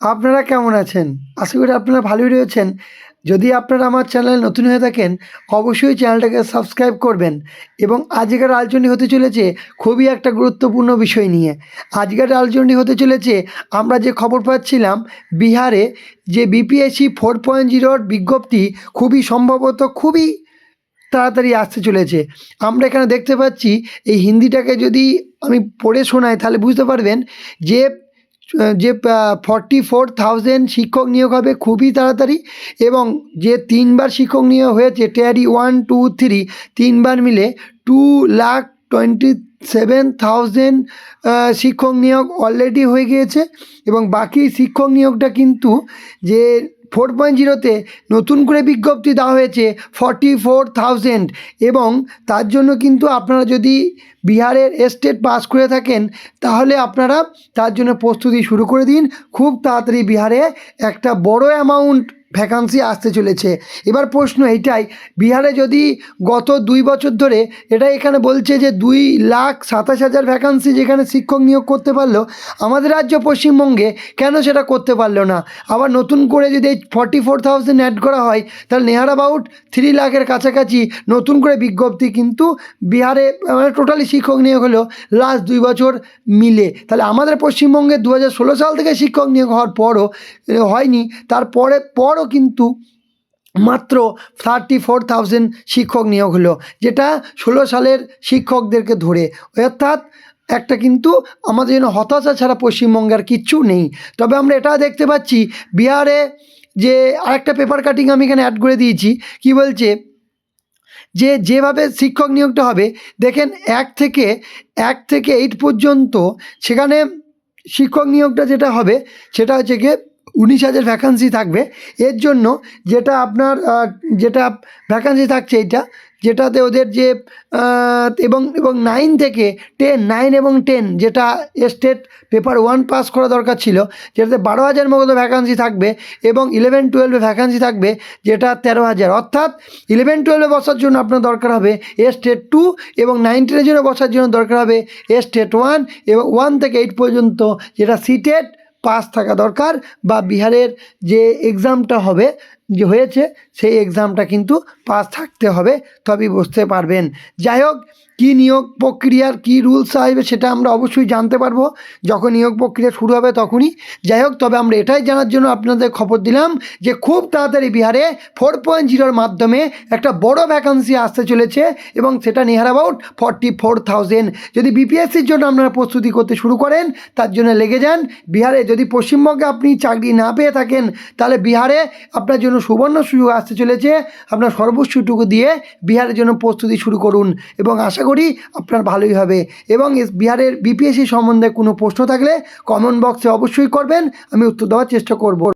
আপনারা কেমন আছেন? আশা করি আপনারা ভালোই রয়েছেন। যদি আপনারা আমার চ্যানেলে নতুন হয়ে থাকেন, অবশ্যই চ্যানেলটাকে সাবস্ক্রাইব করবেন এবং আজকের আলোচনাটি হতে চলেছে খুবই একটা গুরুত্বপূর্ণ বিষয় নিয়ে। আজকের আলোচনাটি হতে চলেছে, আমরা যে খবর পাচ্ছিলাম, বিহারে যে বিপিএসসি ফোর পয়েন্ট জিরোর বিজ্ঞপ্তি খুবই সম্ভবত খুবই তাড়াতাড়ি আসতে চলেছে। আমরা এখানে দেখতে পাচ্ছি, এই হিন্দিটাকে যদি আমি পড়ে শোনাই, তাহলে বুঝতে পারবেন যে যে ফর্টি ফোর থাউজেন্ড শিক্ষক নিয়োগ হবে খুবই তাড়াতাড়ি এবং যে তিনবার শিক্ষক নিয়োগ হয়েছে ট্যারি ওয়ান টু থ্রি তিনবার মিলে two lakh twenty seven thousand শিক্ষক নিয়োগ অলরেডি হয়ে গিয়েছে এবং বাকি শিক্ষক নিয়োগটা কিন্তু যে ফোর পয়েন্ট জিরোতে নতুন করে বিজ্ঞপ্তি দেওয়া হয়েছে ফর্টি ফোর থাউজেন্ড এবং তার জন্য কিন্তু আপনারা যদি বিহারের স্টেট পাস করে থাকেন, তাহলে আপনারা তার জন্য প্রস্তুতি শুরু করে দিন। খুব তাড়াতাড়ি বিহারে একটা বড় অ্যামাউন্ট ভ্যাকান্সি আসতে চলেছে। এবার প্রশ্ন এইটাই, বিহারে যদি গত দুই বছর ধরে এটা এখানে বলছে যে দুই লাখ সাতাশ হাজার ভ্যাকান্সি যেখানে শিক্ষক নিয়োগ করতে পারল, আমাদের রাজ্য পশ্চিমবঙ্গে কেন সেটা করতে পারল না? আবার নতুন করে যদি এই ফর্টি ফোর থাউজেন্ড অ্যাড করা হয়, তাহলে নেহার অ্যাবাউট থ্রি লাখের কাছাকাছি নতুন করে বিজ্ঞপ্তি কিন্তু বিহারে মানে টোটালি শিক্ষক নিয়োগ হলো লাস্ট দুই বছর মিলে। তাহলে আমাদের পশ্চিমবঙ্গে দু হাজার ষোলো সাল থেকে শিক্ষক নিয়োগ হওয়ার পরও হয়নি, তারপরে, পরও কিন্তু মাত্র থার্টি ফোর থাউজেন্ড শিক্ষক নিয়োগ হলো, যেটা ষোলো সালের শিক্ষকদেরকে ধরে। অর্থাৎ একটা কিন্তু আমাদের জন্য হতাশা ছাড়া পশ্চিমবঙ্গে আর কিচ্ছু নেই। তবে আমরা এটা দেখতে পাচ্ছি, বিহারে যে আরেকটা পেপার কাটিং আমি এখানে অ্যাড করে দিয়েছি, কি বলছে? যে যেভাবে শিক্ষক নিয়োগটা হবে, দেখেন এক থেকে এক থেকে এইট পর্যন্ত সেখানে শিক্ষক নিয়োগটা যেটা হবে, সেটা হচ্ছে গিয়ে উনিশ হাজার ভ্যাকান্সি থাকবে। এর জন্য যেটা আপনার যেটা ভ্যাকান্সি থাকছে এইটা, যেটাতে ওদের যে এবং এবং নাইন থেকে টেন নাইন এবং টেন যেটা স্টেট পেপার ওয়ান পাস করা দরকার ছিল, যেটাতে বারো হাজার মতো ভ্যাকান্সি থাকবে এবং ইলেভেন টুয়েলভে ভ্যাকান্সি থাকবে, যেটা তেরো হাজার। অর্থাৎ ইলেভেন টুয়েলভে বসার জন্য আপনার দরকার হবে এ স্টেট টু এবং নাইন টেনের জন্য বসার জন্য দরকার হবে এ স্টেট ওয়ান এবং ওয়ান থেকে এইট পর্যন্ত যেটা সিটেট পাস থাকা দরকার বা বিহারের যে এক্সামটা হবে যে হয়েছে, সেই এক্সামটা কিন্তু পাস থাকতে হবে, তবেই বুঝতে পারবেন। যাই হোক, কী নিয়োগ প্রক্রিয়ার কী রুলস আসবে সেটা আমরা অবশ্যই জানতে পারব। যখন নিয়োগ প্রক্রিয়া শুরু হবে তখনই। যাই হোক, তবে আমরা এটাই জানার জন্য আপনাদের খবর দিলাম যে খুব তাড়াতাড়ি বিহারে ফোর পয়েন্ট জিরোর মাধ্যমে একটা বড় ভ্যাকান্সি আসতে চলেছে এবং সেটা near about forty four thousand যদি বিপিএসসির জন্য আপনারা প্রস্তুতি করতে শুরু করেন, তার জন্য লেগে যান। বিহারে যদি পশ্চিমবঙ্গে আপনি চাকরি না পেয়ে থাকেন, তাহলে বিহারে আপনার জন্য সুবর্ণ সুযোগ আসতে চলেছে। আপনার সর্বস্বটুকু দিয়ে বিহারের জন্য প্রস্তুতি শুরু করুন এবং আশা করি আপনার ভালোই হবে। এবং বিহারের বিপিএসসি সম্বন্ধে কোনো প্রশ্ন থাকলে কমেন্ট বক্সে অবশ্যই করবেন। আমি উত্তর দেওয়ার চেষ্টা করব।